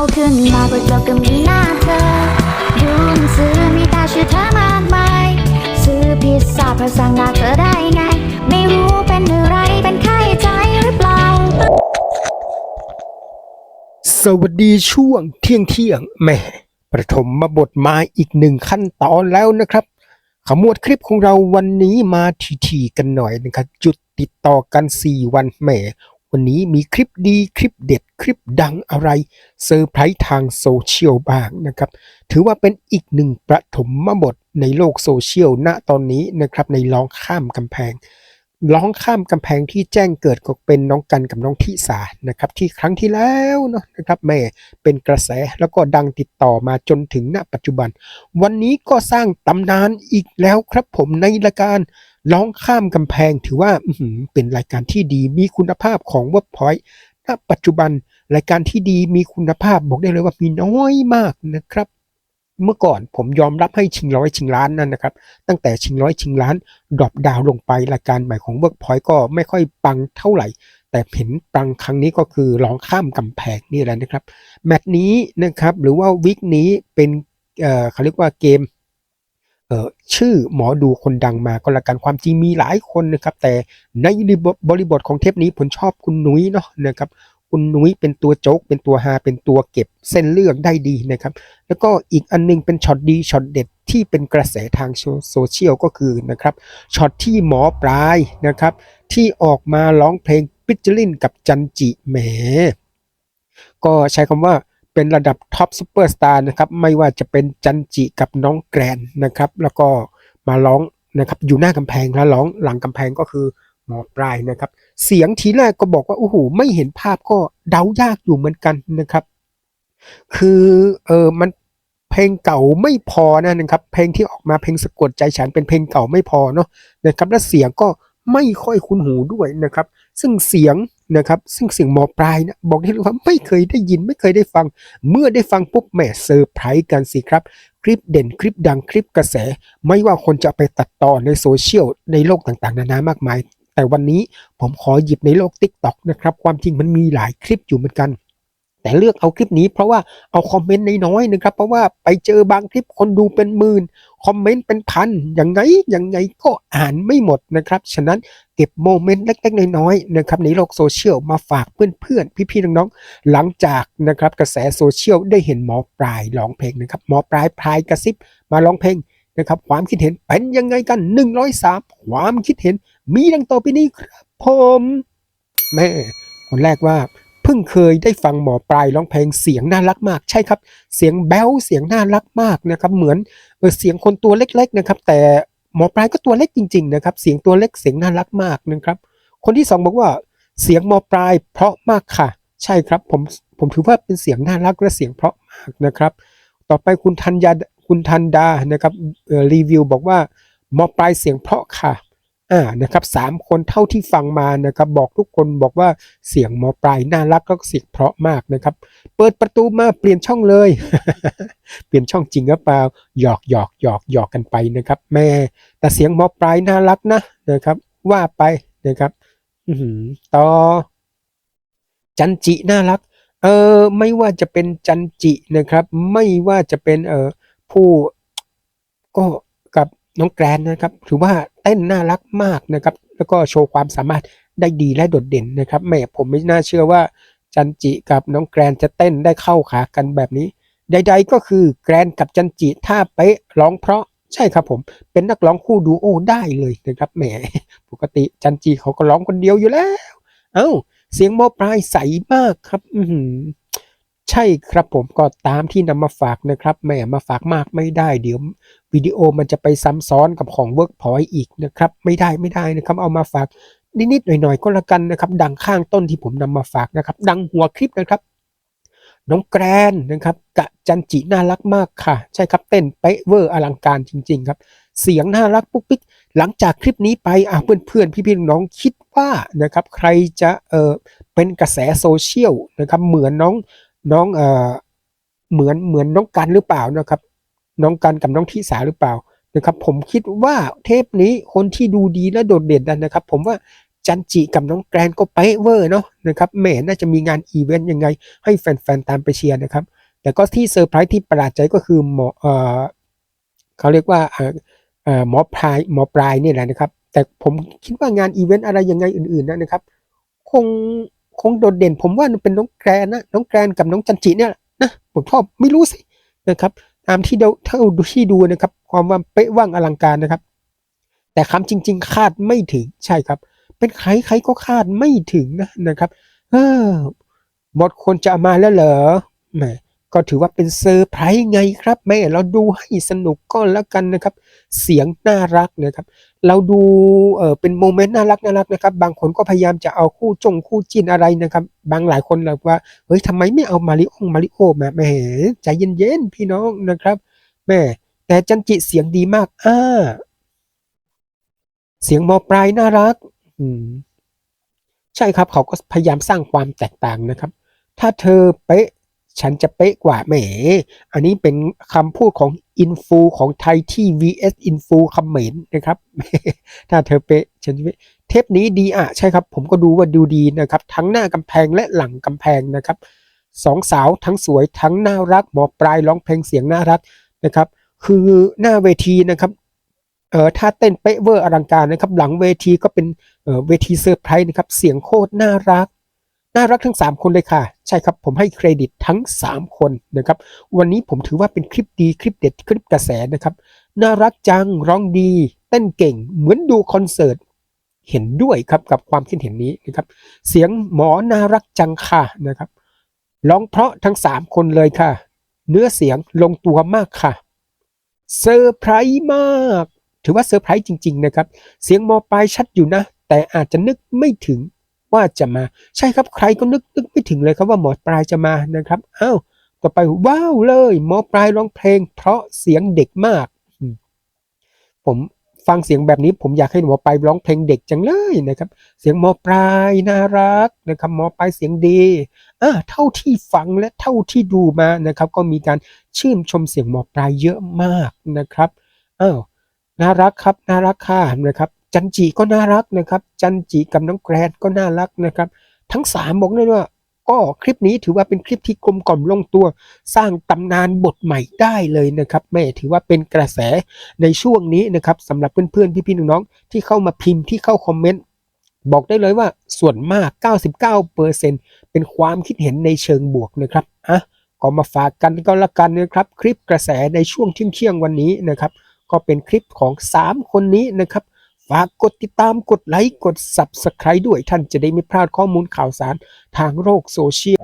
าขึ้นมาบนโลกก็มีหน้าเธอดูหนังสือมีตาชื่อเธอมากมาย ซื้อพิซซ่าเพราหน้าเธอได้ไง ไม่รู้เป็นอะไรเป็นไข้ใจหรือเปล่า สวัสดีช่วงเที่ยงเที่ยงแม่ประถมมาบทมาอีกหนึ่งขั้นตอนแล้วนะครับ ขมวดคลิปของเราวันนี้มาทีๆกันหน่อยนะครับ จุดติดต่อกัน 4 วันแหม วันนี้มีคลิปดีคลิปเด็ดคลิปดังอะไรเซอร์ไพรส์ทางโซเชียลบ้างนะครับ ถือว่าเป็นอีกหนึ่งประถมมบทในโลกโซเชียลณตอนนี้นะครับในร้องข้ามกำแพง ร้องข้ามกำแพงที่แจ้งเกิดก็เป็นน้องกันกับน้องทิสานะครับที่ครั้งที่แล้วเนาะนะครับแม่เป็นกระแสแล้วก็ดังติดต่อมาจนถึงณปัจจุบัน วันนี้ก็สร้างตำนานอีกแล้วครับผมในรายการร้องข้ามกำแพงถือว่าเป็นรายการที่ดีมีคุณภาพของ Workpoint ณปัจจุบันรายการที่ดีมีคุณภาพบอกได้เลยว่ามีน้อยมากนะครับ เมื่อก่อนผมยอมรับให้ชิงร้อยชิงล้านนั่นนะครับ ตั้งแต่ชิงร้อยชิงล้านดรอปดาวลงไปรายการใหม่ของ Workpoint ก็ไม่ค่อยปังเท่าไหร่ แต่เห็นปังครั้งนี้ก็คือร้องข้ามกำแพงนี่แหละนะครับ แมตช์นี้นะครับหรือว่าวิกนี้เป็นเอ่อเขาเรียกว่าเกมเอ่อชื่อหมอดูคนดังมาก็แล้วกันความจริงมีหลายคนนะครับ แต่ในบริบทของเทปนี้ผมชอบคุณนุ้ยเนาะนะครับ คุณนุ้ยเป็นตัวโจ๊กเป็นตัวฮาเป็นตัวเก็บเส้นเรื่องได้ดีนะครับ แล้วก็อีกอันนึงเป็นช็อตดีช็อตเด็ดที่เป็นกระแสทางโซเชียลก็คือนะครับช็อตที่หมอปลายนะครับ ที่ออกมาร้องเพลงปิจลินกับจันจิแหม ก็ใช้คำว่าเป็นระดับท็อปซูเปอร์สตาร์นะครับ ไม่ว่าจะเป็นจันจิกับน้องแกรนนะครับ แล้วก็มาร้องนะครับอยู่หน้ากำแพงแล้วร้องหลังกำแพงก็คือหมอปลายนะครับ เสียงทีแรกก็บอกว่าโอ้โหไม่เห็นภาพก็เดายากอยู่เหมือนกันนะครับ คือเออมันเพลงเก่าไม่พอนะนะครับ เพลงที่ออกมาเพลงสะกดใจฉันเป็นเพลงเก่าไม่พอเนาะนะครับ และเสียงก็ไม่ค่อยคุ้นหูด้วยนะครับ ซึ่งเสียงนะครับ ซึ่งเสียงหมอปลายนะบอกได้เลยว่าไม่เคยได้ยินไม่เคยได้ฟัง เมื่อได้ฟังปุ๊บแหมเซอร์ไพรส์กันสิครับ คลิปเด่นคลิปดังคลิปกระแส ไม่ว่าคนจะไปตัดต่อในโซเชียลในโลกต่างๆ นานามากมาย แต่วันนี้ผมขอหยิบในโลก t ิ k t o k นะครับ ความจริงมันมีหลายคลิปอยู่เหมือนกัน แต่เลือกเอาคลิปนี้เพราะว่าเอาคอมเมนต์น้อยๆนะครับ เพราะว่าไปเจอบางคลิปคนดูเป็นหมื่น คอมเมนต์เป็นพันอยังไงยังไงก็อ่านไม่หมดนะครับ ฉะนั้นเก็บโมเมนต์เล็กๆน้อยๆนะครับในโลกโซเชียลมาฝากเพื่อนๆ พี่ๆน้องๆหลังจากนะครับกระแสโซเชียลได้เห็นหมอปลายร้องเพลงนะครับหมอปลายพลายกระซิบมาร้องเพลงนะครับความคิดเห็นเป็นยังไงกัน 103 ความคิดเห็น มีดังต่อไปนี้ครับผมแม่คนแรกว่าเพิ่งเคยได้ฟังหมอปลายร้องเพลงเสียงน่ารักมาก ใช่ครับ เสียงแบ๊วเสียงน่ารักมากนะครับเหมือนเออเสียงคนตัวเล็กๆนะครับ แต่หมอปลายก็ตัวเล็กจริง ๆ นะครับ เสียงตัวเล็กเสียงน่ารักมากนะครับ คนที่สองบอกว่าเสียงหมอปลายเพราะมากค่ะ ใช่ครับผมผมถือว่าเป็นเสียงน่ารักและเสียงเพราะมากนะครับ ต่อไปคุณธัญญาคุณธันดานะครับเอ่อรีวิวบอกว่าหมอปลายเสียงเพราะค่ะ อ่านะครับสามคนเท่าที่ฟังมานะครับบอกทุกคนบอกว่าเสียงหมอปลายน่ารักก็เสียงเพราะมากนะครับ เปิดประตูมาเปลี่ยนช่องเลย เปลี่ยนช่องจริงหรือเปล่าหยอกหยอกหยอกหยอกกันไปนะครับ แม่แต่เสียงหมอปลายน่ารักนะนะครับ ว่าไปนะครับอืต่อ จันจิน่ารัก เออไม่ว่าจะเป็นจันจินะครับ ไม่ว่าจะเป็นเออผู้ก็ น้องแกรนนะครับถือว่าเต้นน่ารักมากนะครับ แล้วก็โชว์ความสามารถได้ดีและโดดเด่นนะครับแม่ผมไม่น่าเชื่อว่าจันจิกับน้องแกรนจะเต้นได้เข้าขากันแบบนี้ ใด ๆ ก็คือแกรนกับจันจิถ้าเป๊ะร้องเพราะใช่ครับผมเป็นนักร้องคู่ดูโอได้เลยนะครับแหมปกติจันจิเขาก็ร้องคนเดียวอยู่แล้ว เอ้า เสียงหมอปลายใสมากครับ อื ใช่ครับผมก็ตามที่นำมาฝากนะครับแหม่มาฝากมากไม่ได้เดี๋ยววิดีโอมันจะไปซ้ำซ้อนกับของ Workpoint อีกนะครับไม่ได้ไม่ได้นะครับเอามาฝากนิดๆหน่อยๆก็แล้วกันนะครับ ดังข้างต้นที่ผมนำมาฝากนะครับ ดังหัวคลิปนะครับ น้องแกรนนะครับกะจันจิน่ารักมากค่ะ ใช่ครับเต้นเป๊ะเวอร์อลังการจริง ๆ ครับ เสียงน่ารักปุ๊กปิ๊กหลังจากคลิปนี้ไปอะเพื่อนๆ พี่ๆน้องคิดว่านะครับ ใครจะเออเป็นกระแสโซเชียลนะครับ เหมือนน้อง น้องเอ่อเหมือนเหมือนน้องกันหรือเปล่านะครับ น้องกันกับน้องทิสาหรือเปล่านะครับ ผมคิดว่าเทปนี้คนที่ดูดีและโดดเด่นนะครับ ผมว่าจันจิกับน้องแกรนก็เป๊ะเวอร์เนาะนะครับแหม่น่าจะมีงานอีเวนต์ยังไง ให้แฟนๆตามไปเชียร์นะครับ แต่ก็ที่เซอร์ไพรส์ที่ประหลาดใจก็คือหมอเออเขาเรียกว่าเออเอ่อหมอพลายหมอปลายเนี่ยแหละนะครับ แต่ผมคิดว่างานอีเวนต์อะไรยังไงอื่นๆนะครับ คง คงโดดเด่น ผมว่าเป็นน้องแกรนนะน้องแกรนกับน้องจันจิเนี่ยแหละนะผมชอบไม่รู้สินะครับตามที่เดาเท่าที่ดูนะครับ ความว่าเป๊ะว่างอลังการนะครับ แต่คำจริง ๆ คาดไม่ถึงใช่ครับ เป็นใครใครก็คาดไม่ถึงนะนะครับ เออบทคนจะมาแล้วเหรอแหม ก็ถือว่าเป็นเซอร์ไพรส์ไงครับแม่เราดูให้สนุกก็แล้วกันนะครับ เสียงน่ารักนะครับ เราดูเออเป็นโมเมนต์น่ารักน่ารักนะครับ บางคนก็พยายามจะเอาคู่จงคู่จิ้นอะไรนะครับ บางหลายคนเลยว่าเฮ้ยทำไมไม่เอามาริโอมาริโอมาแหมใจเย็นๆพี่น้องนะครับแม่แต่จันจิเสียงดีมากอ้าเสียงมอปลายน่ารัก อืม ใช่ครับ เขาก็พยายามสร้างความแตกต่างนะครับ ถ้าเธอเป๊ะ ฉันจะเป๊ะกว่าแหม อันนี้เป็นคำพูดของอินฟูของไทยที่ vs อินฟูคอมเมนต์นะครับ ถ้าเธอเป๊ะฉันจะเป๊ะเทปนี้ดีอะ ใช่ครับ ผมก็ดูว่าดูดีนะครับ ทั้งหน้ากำแพงและหลังกำแพงนะครับสองสาวทั้งสวยทั้งน่ารัก หมอปลายร้องเพลงเสียงน่ารักนะครับ คือหน้าเวทีนะครับเอ่อถ้าเต้นเป๊ะเวอร์อลังการนะครับ หลังเวทีก็เป็นเอ่อเวทีเซอร์ไพรส์นะครับ เสียงโคตรน่ารัก น่ารักทั้ง 3 คนเลยค่ะ ใช่ครับผมให้เครดิตทั้ง 3 คนนะครับ วันนี้ผมถือว่าเป็นคลิปดีคลิปเด็ดคลิปกระแสนะครับ น่ารักจังร้องดี เต้นเก่งเหมือนดูคอนเสิร์ตเห็นด้วยครับกับความคิดเห็นนี้นะครับ เสียงหมอน่ารักจังค่ะนะครับร้องเพราะทั้ง 3 คนเลยค่ะ เนื้อเสียงลงตัวมากค่ะเซอร์ไพรส์มาก ถือว่าเซอร์ไพรส์จริง ๆ นะครับ เสียงมอปลายชัดอยู่นะ แต่อาจจะนึกไม่ถึง ว่าจะมา ใช่ครับใครก็นึกนึกไม่ถึงเลยครับว่าหมอปลายจะมานะครับอ้าวต่อไปว้าวเลยหมอปลายร้องเพลง เพราะเสียงเด็กมาก ผมฟังเสียงแบบนี้ผมอยากให้หมอปลายร้องเพลงเด็กจังเลยนะครับ เสียงหมอปลายน่ารักนะครับหมอปลายเสียงดีอ่าเท่าที่ฟังและเท่าที่ดูมานะครับ ก็มีการชื่นชมเสียงหมอปลายเยอะมากนะครับอ้าวน่ารักครับน่ารักค่ะนะครับ จันจิก็น่ารักนะครับ จันจิกับน้องแกรนก็น่ารักนะครับ ทั้งสามบอกเลยว่าก็คลิปนี้ถือว่าเป็นคลิปที่กลมกล่อมลงตัว สร้างตำนานบทใหม่ได้เลยนะครับแม่ถือว่าเป็นกระแสในช่วงนี้นะครับสำหรับเพื่อนๆพี่ๆน้องๆที่เข้ามาพิมพ์ที่เข้าคอมเมนต์บอกได้เลยว่าส่วนมาก 99%เป็นความคิดเห็นในเชิงบวกนะครับอะก็มาฝากกันก็แล้วกันนะครับ คลิปกระแสในช่วงเที่ยงๆวันนี้นะครับ ก็เป็นคลิปของ 3 คนนี้นะครับ ฝากกดติดตามกดไลค์กด Subscribe ด้วยท่านจะได้ไม่พลาดข้อมูลข่าวสารทางโลกโซเชียล